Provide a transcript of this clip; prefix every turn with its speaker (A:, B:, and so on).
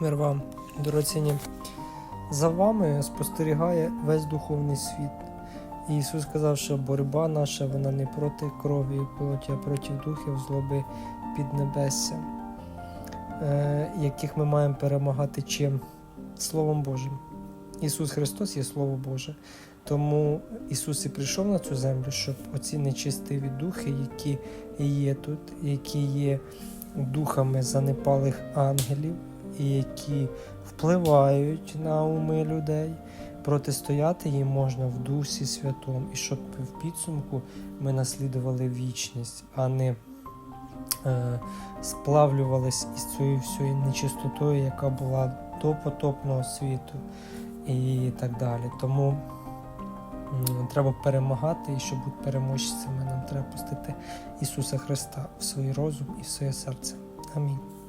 A: Мир вам, дорогоцінні. За вами спостерігає весь духовний світ. І Ісус сказав, що боротьба наша вона не проти крові і плоті, а проти духів злоби піднебесся, е, яких ми маємо перемагати чим? Словом Божим. Ісус Христос є Слово Боже. Тому Ісус і прийшов на цю землю, щоб оці нечистиві духи, які є тут, які є духами занепалих ангелів, і які впливають на уми людей, протистояти їм можна в Дусі Святому, і щоб в підсумку ми наслідували вічність, а не е, сплавлювались із цією всією нечистотою, яка була до потопного світу і так далі. Тому треба перемагати, і щоб бути переможцями, нам треба пустити Ісуса Христа в свій розум і в своє серце. Амінь.